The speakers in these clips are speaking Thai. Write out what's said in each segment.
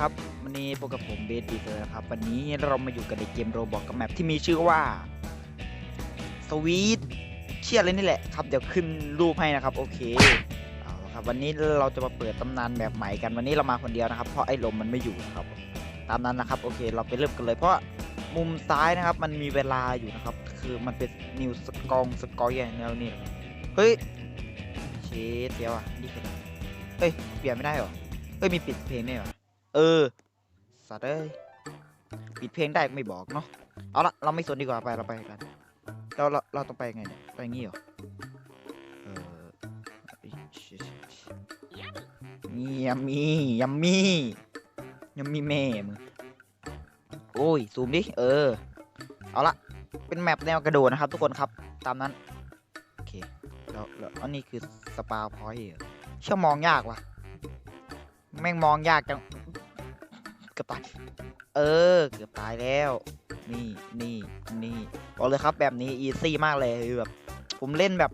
ครับวันนี้พบกับผมเบสดีเซอร์นะครับ วันนี้เรามาอยู่กันในเกมโรบอกกับแมปที่มีชื่อว่าสวีทเชียอะไรนี่แหละครับ เดี๋ยวขึ้นรูปให้นะครับ โอเคเอาละครับ วันนี้เราจะมาเปิดตำนานแบบใหม่กันวันนี้เรามาคนเดียวนะครับ เพราะไอ้ลมมันไม่อยู่นะครับ ตามนั้นนะครับ โอเค เราไปเริ่มกันเลย เพราะมุมซ้ายนะครับ มันมีเวลาอยู่นะครับ คือมันเป็นนิวสกองสกอยอย่างแนวนี้นะครับเฮ้ยเชดเดียวอะนี่คือเฮ้ยเปลี่ยนไม่ได้เหรอเอ้ยมีปิดเพลงได้หรอ เออ สัตว์เอ้ยปิดเพลงได้ก็ไม่บอกเนาะ เอาละเราไม่สนดีกว่าไปเราไปกัน เราเราเราต้องไปไงเนี่ยไปงี้เหรอ เออนี่ยัมมี่ยัมมี่ยัมมี่แม่มึงโอ้ยซูมดิ เออ เอาละเป็นแมปแนวกระโดดนะครับ ทุกคนครับ ตามนั้น โอเค แล้วแล้วอันนี้คือสปาพอยต์เหรอเชื่อมองยากว่ะ แม่งมองยากจัง เกือบตาย เออ เกือบตายแล้ว นี่นี่นี่บอกเลยครับแบบนี้อีซี่มากเลยคือแบบผมเล่นแบบ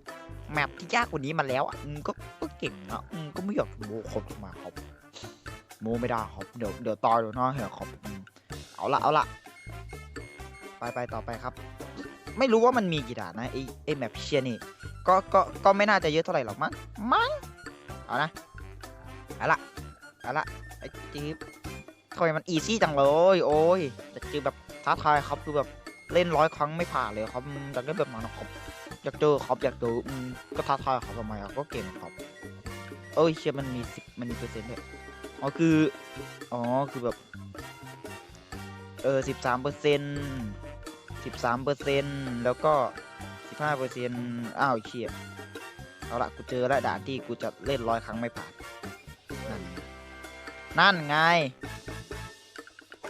แมปที่ยากกว่านี้มาแล้วอะอืมก็ก็เก่งนะอืมก็ไม่อยากโมครบมาครับโมไม่ได้ครับเดี๋ยวเดี๋ยวต่อเดี๋ยวน้อยเหรอครับอืมเอาละเอาละไปไปต่อไปครับ ไม่รู้ว่ามันมีกี่ด่านนะไอไอแมปเชียนี่ก็ก็ก็ไม่น่าจะเยอะเท่าไหร่หรอกมั้งมั้งเอานะเอาละเอาละไอ้จี๊บ ทำไมมันอีซี่จังเลย โอ้ยแต่คือแบบท้าทายครับคือแบบเล่นร้อยครั้งไม่ผ่านเลยครับอยากเล่นแบบนั้นะครับอยากเจอครับอยากเจออืมก็ท้าทายครับทำไมอะก็เก่งครับเอ้ยเชียมันมีสิบมันมีเปอร์เซ็นต์ด้วยอ๋อคืออ๋อคือแบบเออสิบสามเปอร์เซ็นต์สิบสามเปอร์เซ็นต์แล้วก็สิบห้าเปอร์เซ็นต์อ้าวเชียเอาละกูเจอแล้วด่านที่กูจะเล่นร้อยครั้งไม่ผ่านนั่นนั่นไง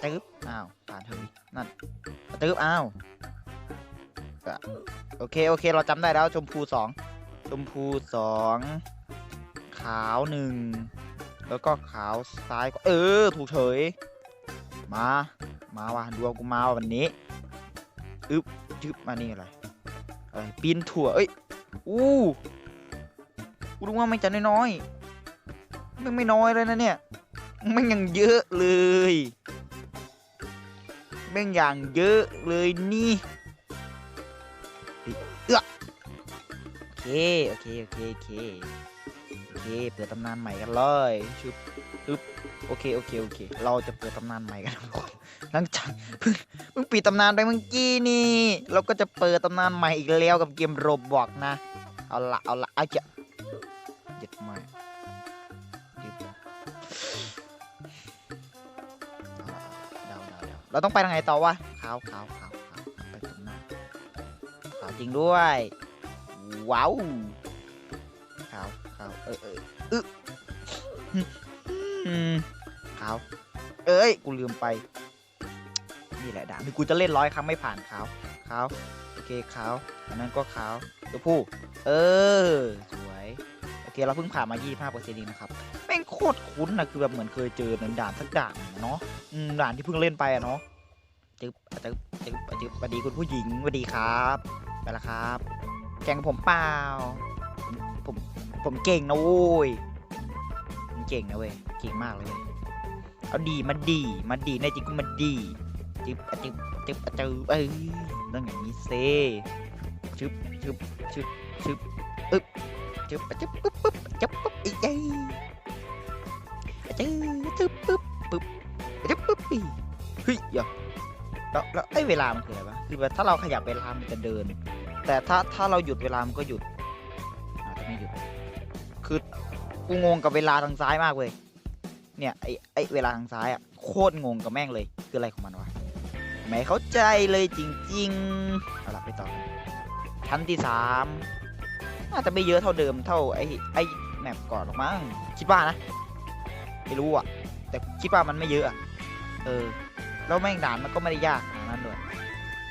ตึ๊บอ้าวผ่านเถอะนั่นตึ๊บอ้าวก็โอเคโอเคเราจำได้แล้วชมพูสองชมพูสองขาวหนึ่งแล้วก็ขาวซ้ายก็เออ ถูกเฉย มา มาว่ะดวงกูมาว่ะวันนี้อึ๊บจึ๊บมานี่อะไรอะไรปีนถั่วเอ้ยอู้กูรู้ว่าไม่จะน้อยๆไม่งไม่น้อยเลยนะเนี่ยแม่งยังเยอะเลย แม่งอย่างเยอะเลยนี่เออโอเค โอเค โอเค โอเค โอเค เปิดตำนานใหม่กันเลยชุบอึ๊บโอเค โอเค โอเค เราจะเปิดตำนานใหม่กันทุกคนหลังจากเพิ่งเพิ่งปิดตำนานไปเมื่อกี้นี่ เราก็จะเปิดตำนานใหม่อีกแล้วกับเกมโรบบอกนะ เอาละเอาละอาจะเจ็ดใหม่ เราต้องไปทางไหนต่อวะขาวขาวขาวขาวไปตรงหน้าขาวจริงด้วยว้าวขาวขาวเออเอออึะอืมขาวเอ้ยกูลืมไปนี่แหละด่านี่กูจะเล่นร้อยครั้งไม่ผ่านขาวขาวโอเคขาวอันนั้นก็ขาวตัวผู้เออสวยโอเคเราเพิ่งผ่านมา 25%เองนะครับแม่ง ตรคุ้นนะคือแบบเหมือนเคยเจอในด่านสักด่านเนาะด่านที่เพิ่งเล่นไปอะเนาะจึ๊บจึ๊บจึ๊บจึ๊บสวัสดีคุณผู้หญิงสวัสดีครับไปละครับ แกงผมเปล่าผมผมเก่งนะโว้ยผมเก่งนะเว้ยเก่งมากเลย เอาดีมาดีมาดีในจริงก็มาดีจึ๊บจึ๊บจึ๊บจึ๊บเอ้ยต้องอย่างนี้เซ่จึ๊บจึ๊บจึ๊บจึ๊บอึ๊บจึ๊บอะจึ๊บปึ๊บปึ๊บจึ๊บปึ๊บอีเอ้ยจื๊บ จึ๊บปึ๊บปึ๊บจึ๊บปึ๊บปีเฮ้ยเดี๋ยวแล้วแล้วไอ้เวลามันคืออะไรวะคือแบบถ้าเราขยับเวลามันจะเดิน แต่ถ้าถ้าเราหยุดเวลามันก็หยุดอาจจะไม่หยุดคือกูงงกับเวลาทางซ้ายมากเลยเนี่ยไอ้ไอ้เวลาทางซ้ายอะโคตรงงกับแม่งเลยคืออะไรของมันวะไม่เข้าใจเลยจริงๆเอาละไปต่อชั้นที่สามน่าจะไม่เยอะเท่าเดิมเท่าไอ้ไอ้แมปก่อนหรอกมั้งคิดว่านะ ไม่รู้อะ แต่คิดว่ามันไม่เยอะอะเออ แล้วแม่งด่านมันก็ไม่ได้ยากขนาดนั้นด้วย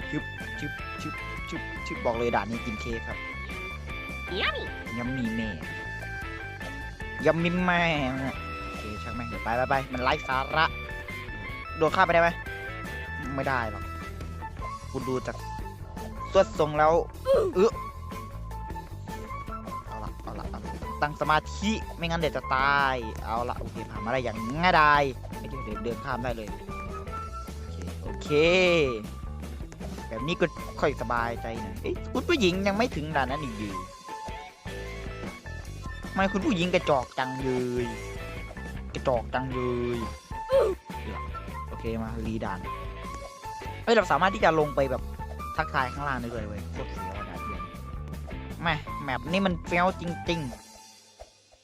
ชึบชึบชึบชึบชึบบอกเลยด่านนี้กินเค้กครับยังมีแม่ยังมีแม่เนี่ยโอเคช่างแม่งเดี๋ยวไปไปไปมันไร้สาระ โดดข้ามไปได้ไหมไม่ได้หรอกคุณดูจากสวดทรงแล้วเออ ตั้งสมาธิไม่งั้นเดี๋ยวจะตาย เอาละโอเคผ่านมาได้อย่างง่ายดายไอ้ที่เดินเดินข้ามได้เลยโอเคโอเค แบบนี้ก็ค่อยสบายใจหน่อยเอ๊ะคุณผู้หญิงยังไม่ถึงด่านนั้นอีกอยู่ทำไมคุณผู้หญิงกระจอกจังเลยกระจอกจังเลยโอเคมารีด่านเอ้ยเราสามารถที่จะลงไปแบบทักทายข้างล่างได้เลยเว้ยโคตรเสียวด่านเดียวแม่แมปนี่มันเฟี้ยวจริง ๆ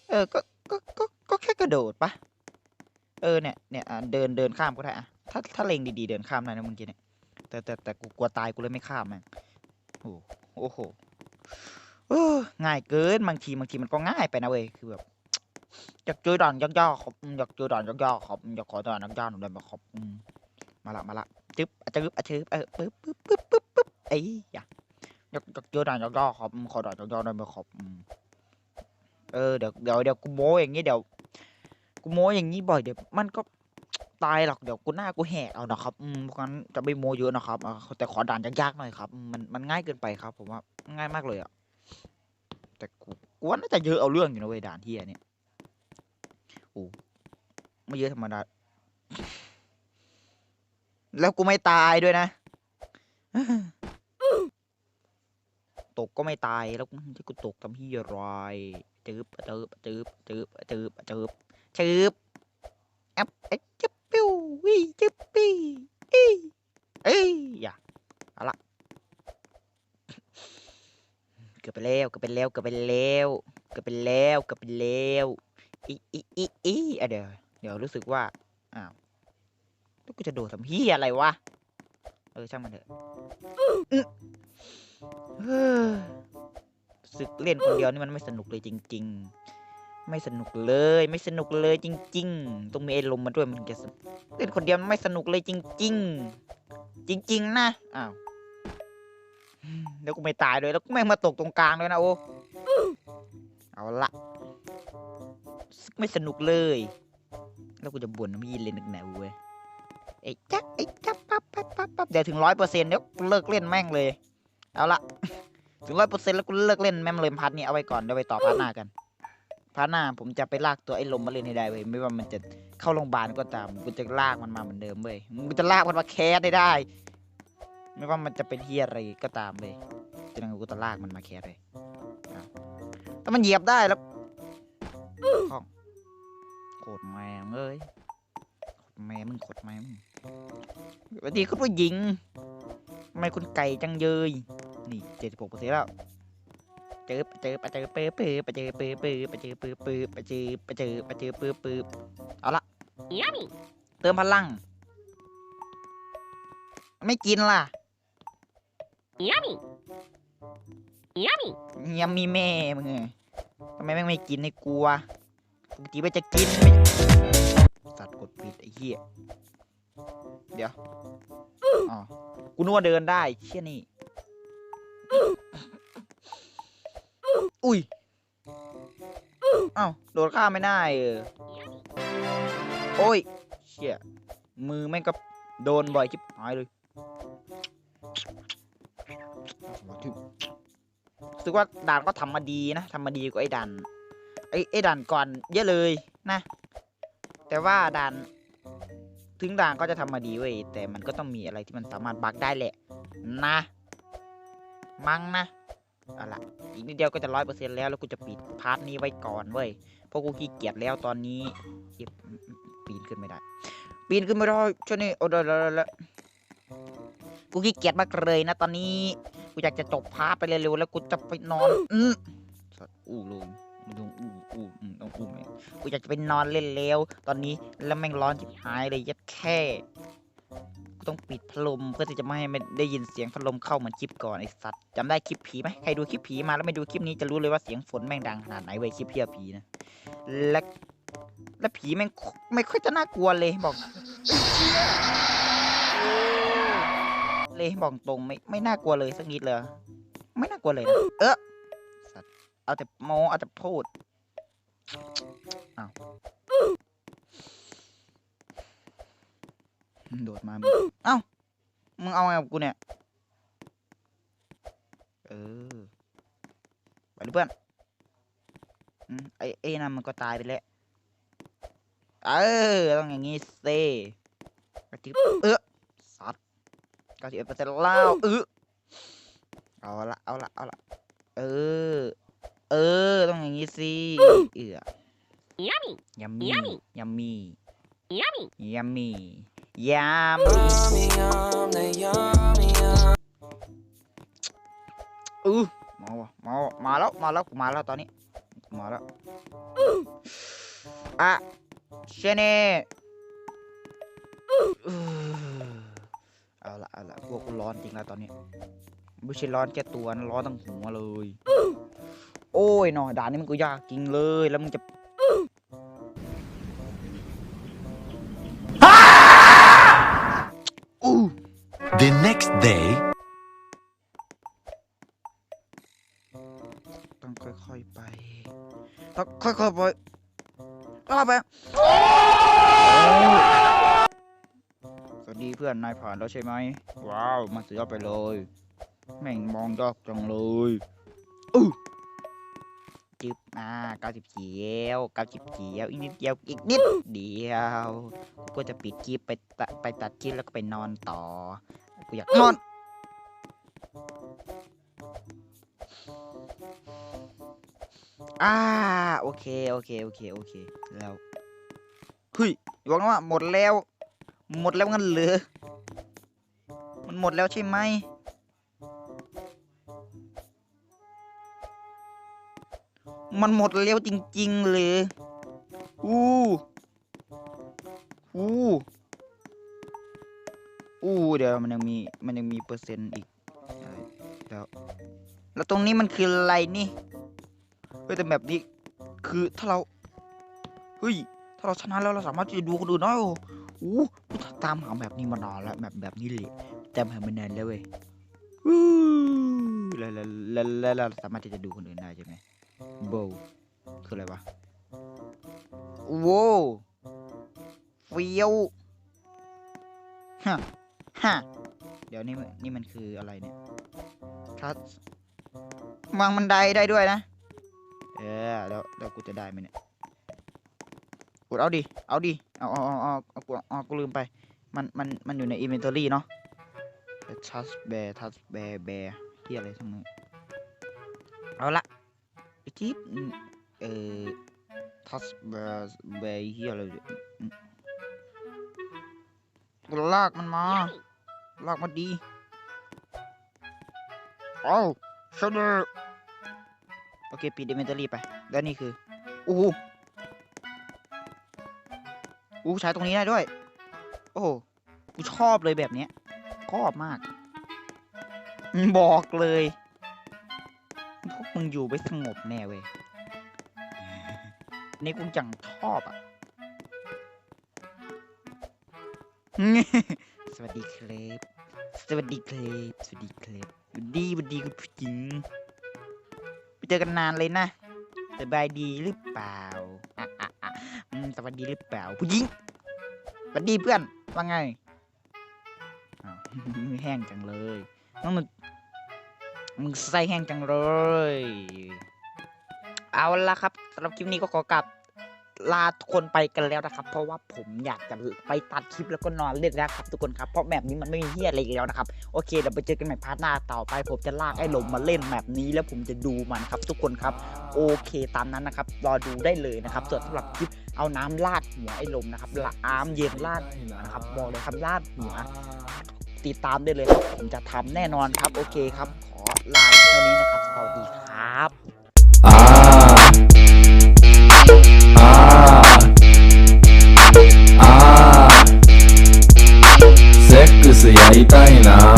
เออ ก็ ก็ ก็ ก็แค่กระโดดปะเออ เนี่ย เนี่ยอะเดิน เดินข้ามก็ได้อะถ้า ถ้าเล็งดีๆ เดินข้ามได้นะเมื่อกี้เนี่ย แต่แต่แต่กูกลัวตายกูเลยไม่ข้ามแม่งโอ้โหโอ้โหเออง่ายเกิน บางที บางทีมันก็ง่ายไปนะเว้ย คือแบบ อยากเจอด่านยากๆครับอืมอยากเจอด่านยากๆครับอืมอยากขอด่านยากๆหน่อยได้ไหมครับอืมมาละ มาละจึ๊บอะจึ๊บอะจึ๊บเออปึ๊บปึ๊บปึ๊บปึ๊บปึ๊บไอ้ยะอยากอยากเจอด่านยากๆครับอืมขอด่านยากๆได้ไหมครับอืม เออเดี๋ยวเดี๋ยวเดี๋ยวกูโม้อย่างงี้เดี๋ยวกูโม้อย่างงี้บ่อยเดี๋ยวมันก็ตายหรอกเดี๋ยวกูหน้ากูแหกเอานะครับอืมเพราะงั้นจะไม่โมเยอะนะครับแต่ขอด่านยากๆหน่อยครับมันมันง่ายเกินไปครับ ผมว่าง่ายมากเลยอะแต่กูกูว่าน่าจะเยอะเอาเรื่องอยู่นะเว้ยด่านที่เนี่ยโอ้ไม่เยอะธรรมดาแล้วกูไม่ตายด้วยนะ ตกก็ไม่ตายแล้วที่กูตกทำที่อะไรจืบจืบจืบจืบจืบจืบจืบแอปเอ๊ะจิ๊บปิ้ววิจิ๊บปี้อีเอ้ยอย่าเอาละเกือบไปแล้วเกือบไปแล้วเกือบไปแล้วเกือบไปแล้วเกือบไปแล้วอีอีอีอีอะเดี๋ยวเดี๋ยวรู้สึกว่าอ้าวแล้วกูจะโดดทำพี่อะไรวะเออช่างมันเถอะ อื้อเฮ้อรู้สึกเล่นคนเดียวนี่มันไม่สนุกเลยจริง ๆ ไม่สนุกเลย ไม่สนุกเลยจริง ๆ ต้องมีอารมณ์มาด้วยมันจะสเล่นคนเดียวไม่สนุกเลยจริง ๆ จริง ๆ นะอ้าวแล้วกูไม่ตายเลยแล้วกูไม่มาตกตรงกลางเลยนะโอ้เอาละไม่สนุกเลย แล้วกูจะบ่นว่ามีเล่นนึกหนเว้ยไอ้จักไอ้จักปั๊บปั๊บปั๊บปั๊บเดี๋ยวถึงร้อยเปอร์เซ็นต์เดี๋ยวเลิกเล่นแม่งเลย เอาละถึงร้อยเปอร์เซ็นต์แล้วกูเลิกเล่นแม่งเลยพัดนี้เอาไว้ก่อนเดี๋ยวไปต่อพัดหน้ากันพาร์ทหน้าผมจะไปลากตัวไอ้ลมมาเล่นให้ได้เว้ยไม่ว่ามันจะเข้าโรงพยาบาลก็ตามกูจะลากมันมาเหมือนเดิมเว้ยกูจะลากมันมาแคสได้ได้ ไม่ว่ามันจะเป็นเฮียอะไรก็ตามเว้ยจะนั่งกูจะลากมันมาแคสเลยอะแต่มันเหยียบได้แล้วข้องโคตรแม่งเอ้ยโคตรแม่มึงโคตรแม่มึง สวัสดีคุณผู้หญิงทำไมคุณไก่จังเยยนี่เจ็ดสิบหกเปอร์เซ็นต์แล้ว เจอเจอปะเจอปื้อปื้อปะเจอปื้อปื้อปะเจอปื้อปื้อปะเจอปะเจอปะเจอปื้อปื้อเอาละ Yummy. เติมพลัง ไม่กินล่ะ Yummy. Yummy. ยังมีแม่มึงไงทำไมแม่งไม่กินให้กูวะปกติมันจะกินไม่สัตว์กดปิดไอ้เหี้ย เดี๋ยวอ๋อกูนึกว่าเดินได้เชี่ยนี่ อุ้ยอ้าวโดดข้ามไม่ได้เออโอ้ยเชี่ยมือแม่งก็โดนบ่อยชิบหายเลยรู้สึกว่าด่านก็ทำมาดีนะทำมาดีกว่าไอ้ด่านไอ้ไอ้ด่านก่อนเยอะเลยนะ แต่ว่าด่าน ถึงด่านก็จะทำมาดีเว้ยแต่มันก็ต้องมีอะไรที่มันสามารถบักได้แหละ นะ มั้งนะเอาล่ะอีกนิดเดียวก็จะร้อยเปอร์เซ็นต์แล้วแล้วกูจะปิดพาร์ทนี้ไว้ก่อนเว้ยเพราะกูขี้เกียจแล้วตอนนี้ปีนขึ้นไม่ได้ ปีนขึ้นไม่ได้ช่วงนี้โอ้เดี๋ยวเดี๋ยวเดี๋ยวกูขี้เกียจมากเลยนะตอนนี้กูอยากจะจบพาร์ทไปเร็วๆแล้วกูจะไปนอนอืมอู้ลุงมึงต้องอู้ อู้อืมต้องอู้แม่งกูอยากจะไปนอนเล่นแล้ว ตอนนี้แล้วแม่งร้อนจิบหายเลยยัดแค่กูต้องปิดพัดลมเพื่อที่จะไม่ให้มันได้ยินเสียงพัดลมเข้าเหมือนคลิปก่อนไอ้สัตว์จำได้คลิปผีไหมใครดูคลิปผีมาแล้วไม่ดูคลิปนี้จะรู้เลยว่าเสียงฝนแม่งดังขนาดไหนเว้ยคลิปเพียผีนะและและผีแม่งไม่ค่อยจะน่ากลัวเลยบอกเลยบอกตรงไม่ไม่น่ากลัวเลยสักนิดเลย ไม่น่ากลัวเลยนะเออสัตว์เอาแต่โมเอาแต่พูด อ้าวโดดมามึงเอ้ามึงเอาไงกับกูเนี่ย เออ ไปเลยเพื่อนอืมไอ้ไอ้นั่นมันก็ตายไปแล้ว เออ ต้องอย่างงี้เซ่กระติบเออสัตว์เก้าสิบเอ็ดเปอร์เซ็นต์แล้วเออเอาละ เอาละ เอาละ เออ เออ ต้องอย่างงี้สิเอือ Yummy. ยัมมี่ Yummy ยัมมี่ Yummy. ยัมมี่ยัมอือมาว่ะมาว่ะมาแล้ว มาแล้วกูมาแล้วตอนนี้กูมาแล้วอะเชเน่อื้อเอาละเอาละพวกกูร้อนจริงแล้วตอนนี้ไม่ใช่ร้อนแค่ตัวนะร้อนทั้งหัวเลย โอ้ยหนอด่านนี้มันก็ยากจริงเลยแล้วมึงจะอู้ The next day, ต้องค่อยๆไปต้องค่อยๆไปค่อยๆไปสวัสดีเพื่อนนายผ่านแล้วใช่ไหมว้าวมาเสือไปเลย แม่งมองยากจังเลยอู้ จึบอ่าเก้าสิบเขียวเก้าสิบเขียวอีกนิดเดียวอีกนิดเดียวกูก็จะปิดคลิปไปตะไปตัดคลิปแล้วก็ไปนอนต่อกูอยากนอนอ่าโอเคโอเคโอเคโอเคแล้วเฮ้ยบอกนะว่าหมดแล้ว หมดแล้วงั้นเหรือมันหมดแล้วใช่ไหม มันหมดแล้วจริงๆเลยอู้อู้อู้เดี๋ยวมันยังมีมันยังมีเปอร์เซ็นต์อีกแล้วแล้วตรงนี้มันคืออะไรนี่เฮ้ยแต่แบบนี้คือถ้าเราเฮ้ยถ้าเราชนะแล้วเราสามารถที่จะดูคนอื่นได้โอ้โหกูตามหาแบบนี้มานานแล้วแบบแบบนี้เลยตามหามานานแล้วเว้ยแล้วแล้วแล้วเราสามารถที่จะดูคนอื่นได้ใช่ไหม โบคืออะไรวะโว้เฟียวฮะฮะเดี๋ยวนี่มันนี่มันคืออะไรเนี่ยทัสวางบันไดได้ด้วยนะ เออแล้วแล้วกูจะได้ไหมเนี่ยกดเอาดิ เอาดิเอาเอาเอาเอาเอากูเอากูลืมไป มันมันมันอยู่ใน inventory เนาะ touch bear touch bear bear ที่อะไรทั้งนั้นเอาละไอ้ จิ๊บอืมเอ่อ touch bear bear ที่อะไรเนี่ยลากมันมา ลากมาดีเอาเสนอโอเคปิด inventory ไป แล้วนี่คือ โอ้โหอู้ใช้ตรงนี้ได้ด้วย โอ้โหกูชอบเลยแบบเนี้ยชอบมาก บอกเลย มึงอยู่ไม่สงบแน่เว้ยนี่กูจังชอบอะ สวัสดีครับสวัสดีครับสวัสดีครับสวัสดีสวัสดีคุณผู้หญิงไปเจอกันนานเลยนะสบายดีหรือเปล่าอะอะอะอืมสวัสดีหรือเปล่าผู้หญิงสวัสดีเพื่อนว่าไงแห้งจังเลยน้องมึง มึงใส่แห้งจังเลย เอาละครับสำหรับคลิปนี้ก็ขอกลับลาทุกคนไปกันแล้วนะครับ เพราะว่าผมอยากจะไปตัดคลิปแล้วก็นอนเล่นแล้วครับทุกคนครับเพราะแมปนี้มันไม่มีเฮียอะไรอีกแล้วนะครับโอเคเราไปเจอกันใหม่พาร์ทหน้าต่อไป ผมจะลากไอ้ลมมาเล่นแมปนี้แล้วผมจะดูมันครับ ทุกคนครับโอเคตามนั้นนะครับรอดูได้เลยนะครับส่วนสำหรับคลิปเอาน้ำราดหัวไอ้ลมนะครับละอามเย็นราดหัวนะครับบอกเลยครับราดหัว ติดตามได้เลยครับ ผมจะทำแน่นอนครับ โอเคครับ ขอลาเท่านี้นะครับ สวัสดีครับอ่าอ่าอ่าセックスやりたいな